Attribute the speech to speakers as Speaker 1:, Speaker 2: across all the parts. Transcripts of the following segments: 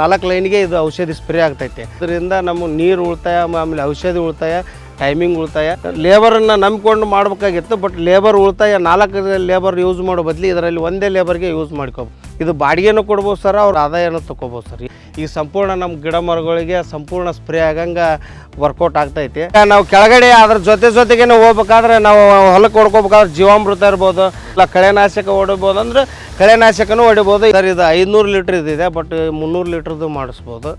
Speaker 1: ನಾಲ್ಕು ಲೈನ್ಗೆ ಇದು ಔಷಧಿ ಸ್ಪ್ರೇ ಆಗ್ತೈತೆ. ಇದರಿಂದ ನಮ್ಮ ನೀರು ಉಳಿತಾಯ, ಆಮೇಲೆ ಔಷಧಿ ಉಳಿತಾಯ, ಟೈಮಿಂಗ್ ಉಳಿತಾಯ. ಲೇಬರನ್ನು ನಂಬಿಕೊಂಡು ಮಾಡಬೇಕಾಗಿತ್ತು, ಬಟ್ ಲೇಬರ್ ಉಳಿತಾಯ ನಾಲ್ಕು ಲೇಬರ್ ಯೂಸ್ ಮಾಡೋ ಬದಲು ಇದರಲ್ಲಿ ಒಂದೇ ಲೇಬರ್ಗೆ ಯೂಸ್ ಮಾಡ್ಕೋಬೋದು. ಇದು ಬಾಡಿಗೆನೂ ಕೊಡ್ಬೋದು ಸರ್, ಅವ್ರ ಆದಾಯನೂ ತಗೋಬೋದು ಸರ್. ಈ ಸಂಪೂರ್ಣ ನಮ್ಮ ಗಿಡ ಮರಗಳಿಗೆ ಸಂಪೂರ್ಣ ಸ್ಪ್ರೇ ಆಗಂಗೆ ವರ್ಕೌಟ್ ಆಗ್ತೈತಿ. ನಾವು ಕೆಳಗಡೆ ಅದ್ರ ಜೊತೆ ಜೊತೆಗೆ ಹೋಗ್ಬೇಕಾದ್ರೆ ನಾವು ಹೊಲಕ್ಕೆ ಹೊಡ್ಕೋಬೇಕಾದ್ರೆ ಜೀವಾಮೃತ ಇರ್ಬೋದು, ಇಲ್ಲ ಕಳೆನಾಶಕ ಹೊಡಿಬೋದು ಅಂದ್ರೆ ಕಳೆನಾಶಕನೂ ಹೊಡಿಬೋದು. ಸರ್ ಇದು ಐದುನೂರು ಲೀಟ್ರ್ ಇದೆ ಬಟ್ ಮುನ್ನೂರು ಲೀಟ್ರದ್ದು ಮಾಡಿಸ್ಬೋದು.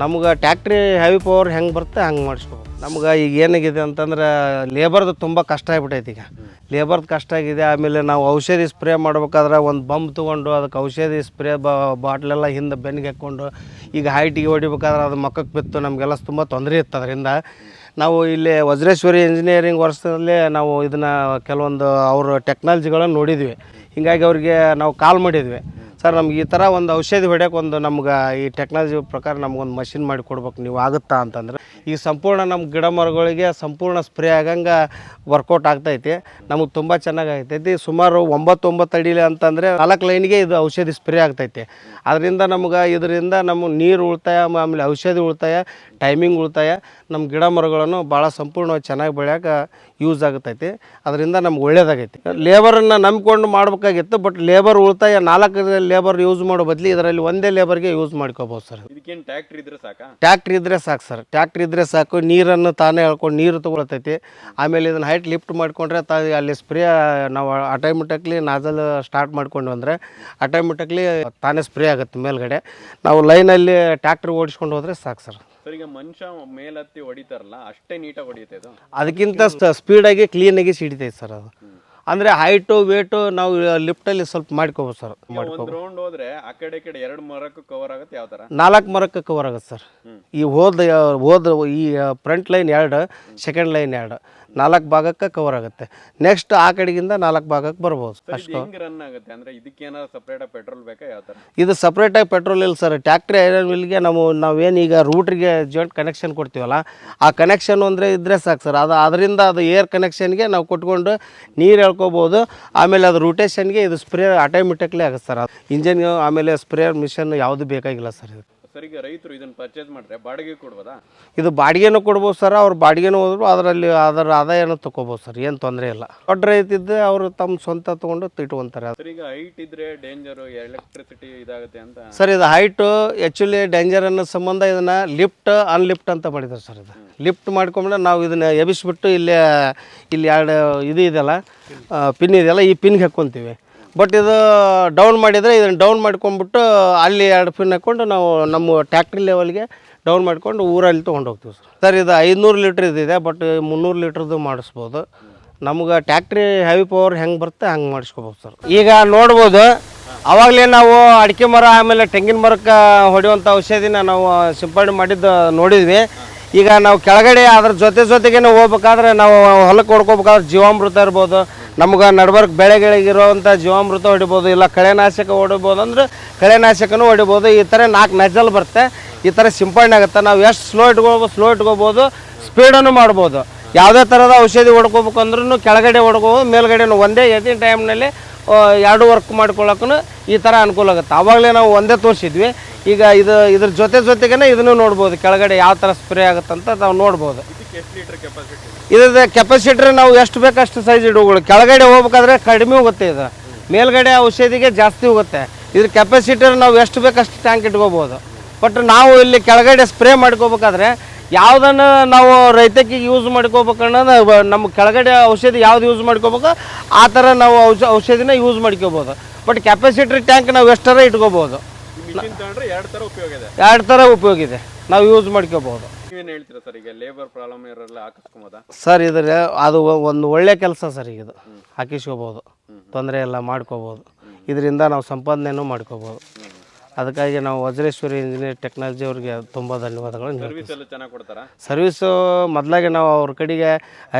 Speaker 1: ನಮ್ಗೆ ಟ್ಯಾಕ್ಟ್ರಿ ಹ್ಯಾವಿ ಪವರ್ ಹೆಂಗೆ ಬರುತ್ತೆ ಹಂಗೆ ಮಾಡಿಸ್ಬೋದು ನಮ್ಗೆ ಈಗ ಏನಾಗಿದೆ ಅಂತಂದ್ರೆ ಲೇಬರ್ದು ತುಂಬ ಕಷ್ಟ ಆಗ್ಬಿಟ್ಟೈತಿ ಈಗ. ಲೇಬರ್ದು ಕಷ್ಟ ಆಗಿದೆ, ಆಮೇಲೆ ನಾವು ಔಷಧಿ ಸ್ಪ್ರೇ ಮಾಡ್ಬೇಕಾದ್ರೆ ಒಂದು ಬಂಬ್ ತೊಗೊಂಡು ಅದಕ್ಕೆ ಔಷಧಿ ಸ್ಪ್ರೇ ಬಾಟ್ಲೆಲ್ಲ ಹಿಂದೆ ಬೆನ್ನಿಗೆ ಹಾಕ್ಕೊಂಡು ಈಗ ಹೈಟಿಗೆ ಹೊಡಿಬೇಕಾದ್ರೆ ಅದು ಮಕ್ಕಕ್ಕೆ ಬಿತ್ತು, ನಮಗೆಲ್ಲ ತುಂಬ ತೊಂದರೆ ಇತ್ತು ಅದರಿಂದ. ನಾವು ಇಲ್ಲಿ ವಜ್ರೇಶ್ವರಿ ಇಂಜಿನಿಯರಿಂಗ್ ವರ್ಷದಲ್ಲಿ ನಾವು ಇದನ್ನು ಕೆಲವೊಂದು ಅವರು ಟೆಕ್ನಾಲಜಿಗಳನ್ನು ನೋಡಿದ್ವಿ. ಹೀಗಾಗಿ ಅವ್ರಿಗೆ ನಾವು ಕಾಲ್ ಮಾಡಿದ್ವಿ. ಸರ್ ನಮ್ಗೆ ಈ ಥರ ಒಂದು ಔಷಧಿ ಹೊಡ್ಯಕ್ಕೆ ಒಂದು ನಮ್ಗೆ ಈ ಟೆಕ್ನಾಲಜಿ ಪ್ರಕಾರ ನಮ್ಗೊಂದು ಮಷಿನ್ ಮಾಡಿ ಕೊಡ್ಬೇಕು ನೀವು ಆಗುತ್ತಾ ಅಂತಂದ್ರೆ, ಈ ಸಂಪೂರ್ಣ ನಮ್ಮ ಗಿಡ ಮರಗಳಿಗೆ ಸಂಪೂರ್ಣ ಸ್ಪ್ರೇ ಆಗಂಗೆ ವರ್ಕೌಟ್ ಆಗ್ತೈತಿ. ನಮಗೆ ತುಂಬ ಚೆನ್ನಾಗಿ ಆಗ್ತೈತಿ. ಸುಮಾರು ಒಂಬತ್ತೊಂಬತ್ತು ಒಂಬತ್ತು ಅಡಿಲಿ ಅಂತಂದರೆ ನಾಲ್ಕು ಲೈನ್ಗೆ ಇದು ಔಷಧಿ ಸ್ಪ್ರೇ ಆಗ್ತೈತಿ. ಅದರಿಂದ ನಮ್ಗೆ ಇದರಿಂದ ನಮ್ಮ ನೀರು ಉಳಿತಾಯ, ಆಮೇಲೆ ಔಷಧಿ ಉಳಿತಾಯ ಟೈಮಿಂಗ್ ಉಳಿತಾಯ ನಮ್ಮ ಗಿಡ ಮರಗಳನ್ನು ಭಾಳ ಸಂಪೂರ್ಣವಾಗಿ ಚೆನ್ನಾಗಿ ಬೆಳೆಯೋಕೆ ಯೂಸ್ ಆಗ್ತೈತಿ. ಅದರಿಂದ ನಮ್ಗೆ ಒಳ್ಳೇದಾಗೈತಿ. ಲೇಬರನ್ನು ನಂಬಿಕೊಂಡು ಮಾಡಬೇಕಾಗಿತ್ತು ಬಟ್ ಲೇಬರ್ ಉಳಿತಾಯ ನಾಲ್ಕು ಲೇಬರ್ ಯೂಸ್ ಮಾಡೋ ಬದಲಿ ಇದರಲ್ಲಿ ಒಂದೇ ಲೇಬರ್ಗೆ ಯೂಸ್ ಮಾಡ್ಕೋಬೋದು ಸರ್.
Speaker 2: ಇದಕ್ಕೇನು ಟ್ಯಾಕ್ಟ್ರಿ ಇದ್ರೆ ಸಾಕು?
Speaker 1: ಟ್ಯಾಕ್ಟ್ರ್ ಇದ್ರೆ ಸಾಕು ಸರ್. ಟ್ಯಾಕ್ಟ್ರ್ ಇದ್ರೆ ಸಾಕು. ನೀರನ್ನು ತಾನೇ ಹೇಳ್ಕೊಂಡು ನೀರು ತೊಗೊಳತೈತಿ ಆಮೇಲೆ ಇದನ್ನು ಹೈಟ್ ಲಿಫ್ಟ್ ಮಾಡಿಕೊಂಡ್ರೆ ತಾ ಅಲ್ಲಿ ಸ್ಪ್ರೇ ನಾವು ಆಟೋಮೆಟಿಕ್ಲಿ ನಾಜಲ್ ಸ್ಟಾರ್ಟ್ ಮಾಡ್ಕೊಂಡು ಅಂದರೆ ಆಟೋಮೆಟಿಕ್ಲಿ ತಾನೇ ಸ್ಪ್ರೇ ಆಗುತ್ತೆ ಮೇಲ್ಗಡೆ. ನಾವು ಲೈನಲ್ಲಿ ಟ್ಯಾಕ್ಟ್ರ್ ಓಡಿಸ್ಕೊಂಡು ಹೋದರೆ ಸಾಕು ಸರ್.
Speaker 2: ಸರ್ ಈಗ ಮನುಷ್ಯ ಮೇಲತ್ತಿ ಹೊಡಿತಾರಲ್ಲ ಅಷ್ಟೇ ನೀಟಾಗಿ ಹೊಡಿತೈತೆ
Speaker 1: ಅದಕ್ಕಿಂತ ಸ್ಪೀಡಾಗಿ ಕ್ಲೀನಾಗಿ ಸಿಡಿತೈತೆ ಸರ್ ಅದು. ಅಂದರೆ ಹೈಟು ವೇಟು ನಾವು ಲಿಫ್ಟಲ್ಲಿ ಸ್ವಲ್ಪ ಮಾಡ್ಕೋಬೋದು ಸರ್.
Speaker 2: ಒಂದು ರೌಂಡ್ ಹೋದ್ರೆ ಆ ಕಡೆ ಈ ಕಡೆ ಎರಡು ಮರಕ್ಕೂ ಕವರ್ ಆಗುತ್ತೆ ಯಾವ ತರ?
Speaker 1: ನಾಲ್ಕು ಮರಕ್ಕೆ ಕವರ್ ಆಗುತ್ತೆ ಸರ್. ಈ ಹೋದ ಹೋದ ಈ ಫ್ರಂಟ್ ಲೈನ್ ಎರಡು ಸೆಕೆಂಡ್ ಲೈನ್ ಎರಡು. ನಾಲ್ಕು ಭಾಗಕ್ಕೆ ಕವರ್ ಆಗುತ್ತೆ. ನೆಕ್ಸ್ಟ್ ಆ ಕಡೆಗಿಂದ ನಾಲ್ಕು ಭಾಗಕ್ಕೆ ಬರ್ಬೋದು.
Speaker 2: ಸರ್
Speaker 1: ಅಷ್ಟು.
Speaker 2: ಇದು ಹೆಂಗ್ ರನ್ ಆಗುತ್ತೆ? ಅಂದ್ರೆ ಇದಕ್ಕೇನಾದ್ರು ಸಪ್ರೇಟ್ ಪೆಟ್ರೋಲ್ ಬೇಕಾ ಯಾವ ತರ?
Speaker 1: ಇದು ಸಪ್ರೇಟಾಗಿ ಪೆಟ್ರೋಲ್ ಇಲ್ಲ ಸರ್. ಟ್ಯಾಕ್ಟ್ರಿ ಐರನ್ ವಿಲ್ಗೆ ನಾವು ನಾವೇನು ಈಗ ರೂಟ್ರಿಗೆ ಜಾಯಿಂಟ್ ಕನೆಕ್ಷನ್ ಕೊಡ್ತೀವಲ್ಲ ಆ ಕನೆಕ್ಷನ್ ಅಂದರೆ ಇದ್ರೆ ಸಾಕು ಸರ್. ಅದು ಅದರಿಂದ ಅದು ಏರ್ ಕನೆಕ್ಷನ್ಗೆ ನಾವು ಕೊಟ್ಕೊಂಡು ನೀರು ಎಳ್ಕೊಬೋದು ಆಮೇಲೆ ಅದು ರೂಟೇಷನ್ಗೆ ಇದು ಸ್ಪ್ರೇ ಆಟೋಮೆಟಿಕ್ಲಿ ಆಗುತ್ತೆ ಸರ್. ಇಂಜಿನ್ ಆಮೇಲೆ ಸ್ಪ್ರೇ ಮಿಷನ್ ಯಾವುದು ಬೇಕಾಗಿಲ್ಲ ಸರ್ ಇದು.
Speaker 2: ಸರ್ ಈಗ ರೈತರು ಇದನ್ನ ಪರ್ಚೇಸ್ ಮಾಡಿದ್ರೆ ಬಾಡಿಗೆ ಕೊಡ್ಬೋದಾ?
Speaker 1: ಇದು ಬಾಡಿಗೆನೂ ಕೊಡ್ಬೋದು ಸರ್ ಅವ್ರು ಬಾಡಿಗೆನೂ ಹೋದ್ರು ಅದರಲ್ಲಿ ಅದರ ಆದಾಯನೂ ತಗೋಬೋದು ಸರ್ ಏನು ತೊಂದರೆ ಇಲ್ಲ. ದೊಡ್ಡ ರೈತಿದ್ದೆ ಅವರು ತಮ್ಮ ಸ್ವಂತ ತೊಗೊಂಡು ತಿಟ್ಕೊಂತಾರೆ
Speaker 2: ಸರ್ ಈಗ ಹೈಟ್ ಇದ್ರೆ ಡೇಂಜರು ಎಲೆಕ್ಟ್ರಿಸಿಟಿ ಇದಾಗುತ್ತೆ ಅಂತ?
Speaker 1: ಸರ್ ಇದು ಹೈಟು ಆ್ಯಕ್ಚುಲಿ ಡೇಂಜರ್ ಅನ್ನೋ ಸಂಬಂಧ ಇದನ್ನು ಲಿಫ್ಟ್ ಅನ್ಲಿಫ್ಟ್ ಅಂತ ಮಾಡಿದ್ದಾರೆ ಸರ್ ಇದು. ಲಿಫ್ಟ್ ಮಾಡ್ಕೊಂಡ್ರೆ ನಾವು ಇದನ್ನು ಎಬಿಸ್ಬಿಟ್ಟು ಇಲ್ಲಿ ಇಲ್ಲಿ ಎರಡು ಇದು ಇದೆಯಲ್ಲ ಪಿನ್ ಇದೆಯಲ್ಲ ಈ ಪಿನ್ಗೆ ಹಾಕ್ಕೊಂತೀವಿ ಬಟ್ ಇದು ಡೌನ್ ಮಾಡಿದರೆ ಇದನ್ನು ಡೌನ್ ಮಾಡ್ಕೊಂಡ್ಬಿಟ್ಟು ಅಲ್ಲಿ ಎರಡು ಪಿನ್ ಹಾಕ್ಕೊಂಡು ನಾವು ನಮ್ಮ ಟ್ಯಾಕ್ಟ್ರಿ ಲೆವೆಲ್ಗೆ ಡೌನ್ ಮಾಡ್ಕೊಂಡು ಊರಲ್ಲಿ ತೊಗೊಂಡು ಹೋಗ್ತೀವಿ ಸರ್ ಸರ್ ಇದು ಐದುನೂರು ಲೀಟ್ರ್ ಇದೆ ಬಟ್ ಮುನ್ನೂರು ಲೀಟ್ರದ್ದು ಮಾಡಿಸ್ಬೋದು. ನಮ್ಗೆ ಟ್ಯಾಕ್ಟ್ರಿ ಹೆವಿ ಪವರ್ ಹೆಂಗೆ ಬರುತ್ತೆ ಹಂಗೆ ಮಾಡಿಸ್ಕೋಬೋದು ಸರ್ ಈಗ ನೋಡ್ಬೋದು, ಅವಾಗಲೇ ನಾವು ಅಡಿಕೆ ಮರ, ಆಮೇಲೆ ತೆಂಗಿನ ಮರಕ್ಕೆ ಹೊಡೆಯುವಂಥ ಔಷಧಿನ ನಾವು ಸಿಂಪಡಣೆ ಮಾಡಿದ್ದು ನೋಡಿದ್ವಿ. ಈಗ ನಾವು ಕೆಳಗಡೆ ಅದ್ರ ಜೊತೆ ಜೊತೆಗೆ ಹೋಗ್ಬೇಕಾದ್ರೆ ನಾವು ಹೊಲಕ್ಕೆ ಹೊಡ್ಕೋಬೇಕಾದ್ರೆ ಜೀವಾಮೃತ ಇರ್ಬೋದು ನಮ್ಗೆ ನಡ್ಬರ್ಕ್ ಬೆಳೆಗಳಿಗಿರುವಂಥ ಜೀವಾಮೃತ ಹೊಡಿಬೋದು, ಇಲ್ಲ ಕಳೆನಾಶಕ ಹೊಡಿಬೋದು ಅಂದ್ರೆ ಕಳೆನಾಶಕನೂ ಹೊಡಿಬೋದು. ಈ ಥರ ನಾಲ್ಕು ನಜಲ್ ಬರುತ್ತೆ. ಈ ಥರ ಸಿಂಪಡಣೆ ಆಗುತ್ತೆ. ನಾವು ಎಷ್ಟು ಸ್ಲೋ ಇಟ್ಕೊಬೋದು ಸ್ಲೋ ಇಟ್ಕೋಬೋದು ಸ್ಪೀಡನ್ನು ಮಾಡ್ಬೋದು. ಯಾವುದೇ ಥರದ ಔಷಧಿ ಹೊಡ್ಕೋಬೇಕು ಅಂದ್ರೂ ಕೆಳಗಡೆ ಹೊಡ್ಕೋಬೋದು, ಮೇಲ್ಗಡೆನೂ ಒಂದೇ ಎತ್ತಿನ ಟೈಮ್ನಲ್ಲಿ ಎರಡು ವರ್ಕ್ ಮಾಡ್ಕೊಳ್ಳೋಕ್ಕೂ ಈ ಥರ ಅನುಕೂಲ ಆಗುತ್ತೆ. ಆವಾಗಲೇ ನಾವು ಒಂದೇ ತೋರಿಸಿದ್ವಿ. ಈಗ ಇದು ಇದ್ರ ಜೊತೆ ಜೊತೆಗೇ ಇದನ್ನು ನೋಡ್ಬೋದು. ಕೆಳಗಡೆ ಯಾವ ಥರ ಸ್ಪ್ರೇ ಆಗುತ್ತಂತ ನಾವು ನೋಡ್ಬೋದು.
Speaker 2: ಇದಕ್ಕೆ ಎಷ್ಟು
Speaker 1: ಇದ್ರ ಕೆಪಾಸಿಟ್ರ್ ನಾವು ಎಷ್ಟು ಬೇಕು ಅಷ್ಟು ಸೈಜ್ ಇಡುಗಳು. ಕೆಳಗಡೆ ಹೋಗ್ಬೇಕಾದ್ರೆ ಕಡಿಮೆ ಹೋಗುತ್ತೆ ಇದು. ಮೇಲ್ಗಡೆ ಔಷಧಿಗೆ ಜಾಸ್ತಿ ಹೋಗುತ್ತೆ. ಇದ್ರ ಕೆಪಾಸಿಟರ್ ನಾವು ಎಷ್ಟು ಬೇಕಷ್ಟು ಟ್ಯಾಂಕ್ ಇಟ್ಕೋಬೋದು. ಬಟ್ ನಾವು ಇಲ್ಲಿ ಕೆಳಗಡೆ ಸ್ಪ್ರೇ ಮಾಡ್ಕೋಬೇಕಾದ್ರೆ ಯಾವುದನ್ನು ನಾವು ರೈತಕ್ಕೆ ಯೂಸ್ ಮಾಡ್ಕೋಬೇಕು ಅನ್ನೋದು ಬ- ನಮ್ಮ ಕೆಳಗಡೆ ಔಷಧಿ ಯಾವ್ದು ಯೂಸ್ ಮಾಡ್ಕೋಬೇಕು ಆ ಥರ ನಾವು ಔಷ ಔಷಧಿನ ಯೂಸ್ ಮಾಡ್ಕೋಬೋದು. ಬಟ್ ಕೆಪಾಸಿಟರ್ ಟ್ಯಾಂಕ್ ನಾವು ಎಷ್ಟರ ಇಟ್ಕೋಬೋದು.
Speaker 2: ಎರಡು
Speaker 1: ಥರ ಉಪಯೋಗ ಇದೆ. ನಾವು ಯೂಸ್ ಮಾಡ್ಕೋಬೋದು.
Speaker 2: ನೀವೇನು ಹೇಳ್ತೀರಾ ಸರ್? ಈಗ ಲೇಬರ್ ಪ್ರಾಬ್ಲಮ್ ಇರೋಲ್ಲ ಹಾಕಿಸ್ಕೊಬೋದಾ?
Speaker 1: ಸರ್ ಇದ್ರೆ ಅದು ಒಂದು ಒಳ್ಳೆ ಕೆಲಸ ಸರ್ ಈಗ ಇದು. ಹಾಕಿಸ್ಕೋಬೋದು. ತೊಂದರೆ ಎಲ್ಲ ಮಾಡ್ಕೋಬೋದು. ಇದರಿಂದ ನಾವು ಸಂಪಾದನೆನೂ ಮಾಡ್ಕೋಬೋದು. ಅದಕ್ಕಾಗಿ ನಾವು ವಜ್ರೇಶ್ವರಿ ಇಂಜಿನಿಯರ್ ಟೆಕ್ನಾಲಜಿ ಅವ್ರಿಗೆ ತುಂಬ ಧನ್ಯವಾದಗಳು ಹೇಳ್ತೀವಿ
Speaker 2: ಸರ್ವಿಸ್ ಎಲ್ಲ ಚೆನ್ನಾಗಿ ಕೊಡ್ತಾರಾ?
Speaker 1: ಸರ್ವಿಸು ಮೊದಲಾಗೆ ನಾವು ಅವ್ರ ಕಡೆಗೆ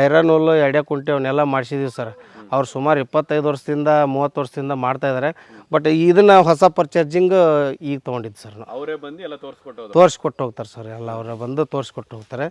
Speaker 1: ಐರನ್ ಹುಲ್ಲು ಎಡೆ ಕುಂಟೆ ಅವನ್ನೆಲ್ಲ ಮಾಡಿಸಿದ್ದೀವಿ ಸರ್. ಅವ್ರು ಸುಮಾರು ಇಪ್ಪತ್ತೈದು ವರ್ಷದಿಂದ ಮೂವತ್ತು ವರ್ಷದಿಂದ ಮಾಡ್ತಾಯಿದ್ದಾರೆ ಬಟ್ ಇದನ್ನು ಹೊಸ ಪರ್ಚೇಸಿಂಗ್ ಈಗ ತೊಗೊಂಡಿದ್ದು ಸರ್ ನಾವು.
Speaker 2: ಅವರೇ ಬಂದು ಎಲ್ಲ ತೋರಿಸ್ಕೊಟ್ಟು ಹೋದ್ರು.
Speaker 1: ತೋರಿಸ್ಕೊಟ್ಟು ಹೋಗ್ತಾರೆ ಸರ್. ಎಲ್ಲ ಅವರ ಬಂದು ತೋರಿಸ್ಕೊಟ್ಟು ಹೋಗ್ತಾರೆ.